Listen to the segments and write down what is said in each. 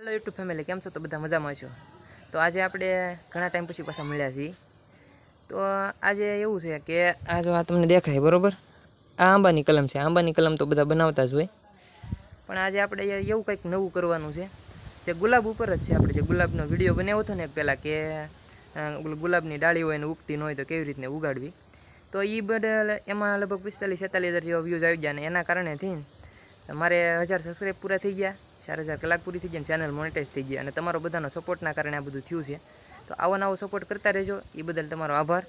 Hello YouTube family કેમ છો? તો બધા મજામાં છો? તો આજે આપણે ઘણા ટાઈમ પછી પાછા મળ્યા છીએ. તો આજે એવું છે કે આ જો આ તમને દેખાય, બરોબર? આ આંબાની કલમ છે. આંબાની કલમ તો બધા બનાવતા જ હોય. પણ આજે આપણે એવું કંઈક નવું કરવાનું છે. જે ગુલાબ ઉપર જ છે આપણે જે ગુલાબનો વીડિયો બનાવ્યો હતો ને પહેલાં કે ગુલાબની ડાળી હોય ને ઉગતી ન હોય તો કેવી રીતને ઉગાડવી. તો એ બદલ એમાં લગભગ પિસ્તાલીસ છેતાલીસ હજાર જેવા વ્યૂઝ આવી ગયા ને એના કારણેથી મારે હજાર સબસ્ક્રાઈબ પૂરા થઈ ગયા. ચાર હજાર કલાક પૂરી થઈ ગયા ચેનલ મોનેટાઈઝ થઈ ગઈ અને તમારો બધાનો સપોર્ટના કારણે આ બધું થયું છે. તો આવો નવો સપોર્ટ કરતા રહેજો. એ બદલ તમારો આભાર.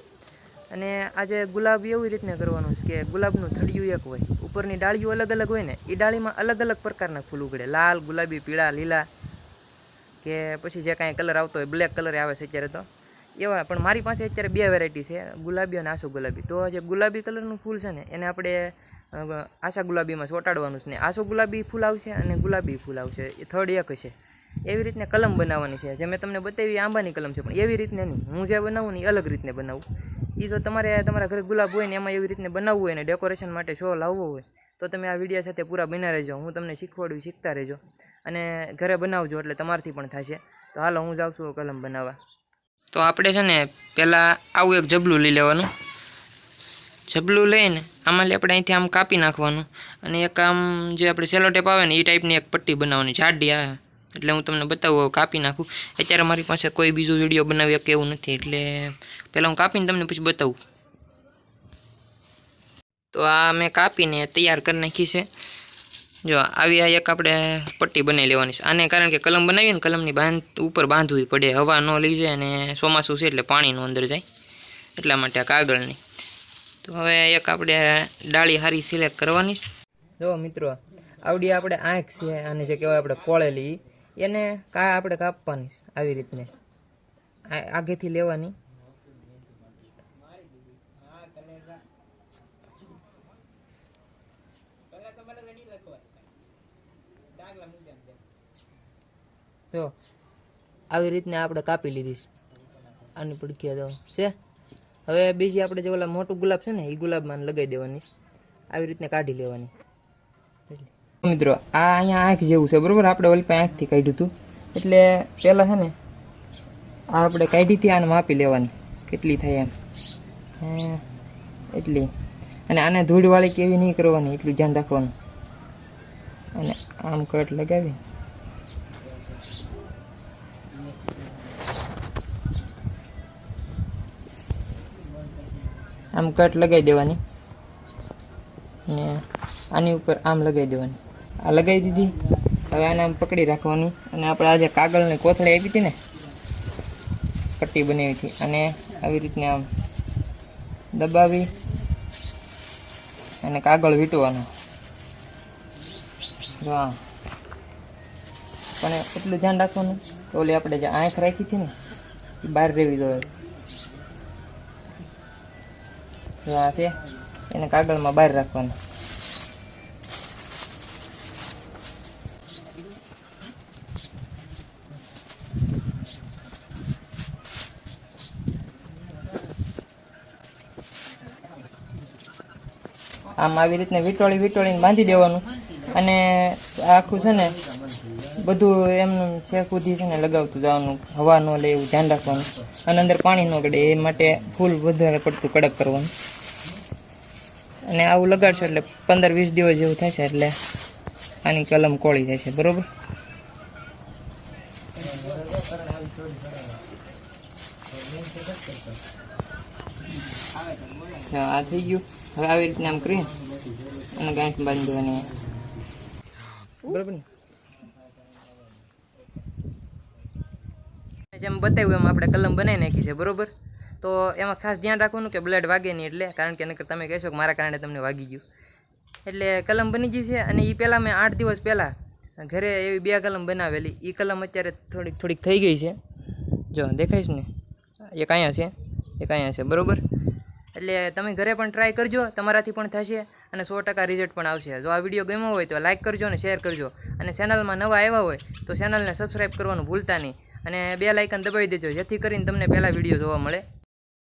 અને આજે ગુલાબ એવી રીતને કરવાનું છે કે ગુલાબનું થડિયું એક હોય, ઉપરની ડાળીઓ અલગ અલગ હોય ને, એ ડાળીમાં અલગ અલગ પ્રકારના ફૂલ ઉગડે. લાલ, ગુલાબી, પીળા, લીલા, કે પછી જે કાંઈ કલર આવતો હોય બ્લેક કલર આવે છે અત્યારે તો. એવા, પણ મારી પાસે અત્યારે બે વેરાયટી છે, ગુલાબી અને આસુ ગુલાબી. તો જે ગુલાબી કલરનું ફૂલ છે ને, એને આપણે આશા ગુલાબીમાં ચોંટાડવાનું છે ને. આશો ગુલાબી ફૂલ આવશે અને ગુલાબી ફૂલ આવશે. એ થર્ડ એક છે. એવી રીતને કલમ બનાવવાની છે. જે મેં તમને બતાવી આંબાની કલમ છે, પણ એવી રીતને નહીં. હું જે બનાવું ને અલગ રીતને બનાવું. એ જો તમારે તમારા ઘરે ગુલાબ હોય ને એમાં એવી રીતને બનાવવું હોય ને ડેકોરેશન માટે શો લાવવો હોય, તો તમે આ વીડિયો સાથે પૂરા બના રહેજો. હું તમને શીખવાડું, શીખતા રહેજો. અને ઘરે બનાવજો એટલે તમારથી પણ થશે. તો હાલો, હું જાઉં છું કલમ બનાવવા. તો આપણે છે ને પહેલાં આવું એક જબલું લઈ લેવાનું. જબલું લઈને આમાં આપણે અહીંથી આમ કાપી નાખવાનું. અને એક આમ જે આપણે સેલો ટેપ આવે ને એ ટાઈપની એક પટ્ટી બનાવવાની, જાડી આવે એટલે હું તમને બતાવું કાપી નાખું. અત્યારે મારી પાસે કોઈ બીજું વીડિયો બનાવી શકે એવું નથી, એટલે પહેલાં હું કાપીને તમને પછી બતાવું. તો આ મેં કાપીને તૈયાર કરી નાખી છે. જો, આવી આ એક આપણે પટ્ટી બનાવી લેવાની છે. આને કારણ કે કલમ બનાવીએ ને, કલમની બાંધ ઉપર બાંધવી પડે. હવા ન લઈ જાય અને ચોમાસું છે એટલે પાણીનું અંદર જાય. એટલા માટે આ કાગળની. તો હવે એક આપણે ડાળી સારી સિલેક્ટ કરવાની જો મિત્રો, આવડી આપણે આંખ છે અને જે કહેવાય આપણે કોળેલી, એને કા આપણે કાપવાની આવી રીતને? આગેથી લેવાની. જો, આવી રીતને આપણે કાપી લીધી છે. આની પડખી છે? હવે બીજી આપણે જે ઓલા મોટું ગુલાબ છે ને એ ગુલાબમાં લગાવી દેવાની. આવી રીતને કાઢી લેવાની. મિત્રો, આ અહીંયા આંખ જેવું છે, બરોબર? આપણે ઓલી પાસે આંખથી કાઢ્યું હતું એટલે પહેલાં છે ને, આ આપણે કાઢી હતી, આને માપી લેવાની. કેટલી થાય એમ. એટલી. અને આને ધૂળવાળી કેવી નહીં કરવાની, એટલું ધ્યાન રાખવાનું. અને આમ કટ લગાવી. આમ કટ લગાવી દેવાની. ને આની ઉપર આમ લગાવી દેવાની. આ લગાવી દીધી. હવે આને આમ પકડી રાખવાની. અને આપણે આજે કાગળની કોથળી આપી હતી ને પટ્ટી બનાવી હતી. અને આવી રીતને આમ દબાવી અને કાગળ વીંટવાનો. આમ. પણ એટલું ધ્યાન રાખવાનું કે ઓલી આપણે જે આંખ રાખી હતી ને બહાર રહેવી જોઈએ. આ છે. એને કાગળમાં બહાર રાખવાનું. આમ આવી રીતને વીંટોળી વીંટોળીને બાંધી દેવાનું. અને આખું છે ને, બધું એમનું છેક સુધી છે ને લગાવતું જવાનું. હવા ન લે એવું ધ્યાન રાખવાનું. અને અંદર પાણી ન ગડે એ માટે ફૂલ વધારે પડતું કડક કરવાનું. અને આવું લગાડશો એટલે પંદર વીસ દિવસ જેવું થશે એટલે આની કલમ કોળી થશે બરોબર? આ થઈ ગયું. હવે આવી રીતના આમ કરી અને ગાંઠ બાંધી દેવાની. બરોબર ને? જેમ બતાવ્યું એમ આપણે કલમ બનાવી નાખી છે, બરોબર? તો એમાં ખાસ ધ્યાન રાખવાનું કે બ્લડ વાગે નહીં એટલે, કારણ કે નકર તમે કહેશો કે મારા કારણે તમને વાગી ગયું. એટલે કલમ બની ગઈ છે અને એ પહેલાં મેં આઠ દિવસ પહેલાં ઘરે એવી બે કલમ બનાવેલી. એ કલમ અત્યારે થોડીક થોડીક થઈ ગઈ છે. જો દેખાઈશ ને? એક અહીંયા છે, એક અહીંયા છે, બરાબર? એટલે તમે ઘરે પણ ટ્રાય કરજો, તમારાથી પણ થશે અને સો ટકા રિઝલ્ટ પણ આવશે. જો આ વીડિયો ગમ્યો હોય તો લાઇક કરજો અને શેર કરજો. અને ચેનલમાં નવા આવ્યા હોય તો ચેનલને સબસ્ક્રાઈબ કરવાનું ભૂલતા નહીં. અને બે લાઇકન દબાવી દેજો, જેથી કરીને તમને પહેલાં વીડિયો જોવા મળે.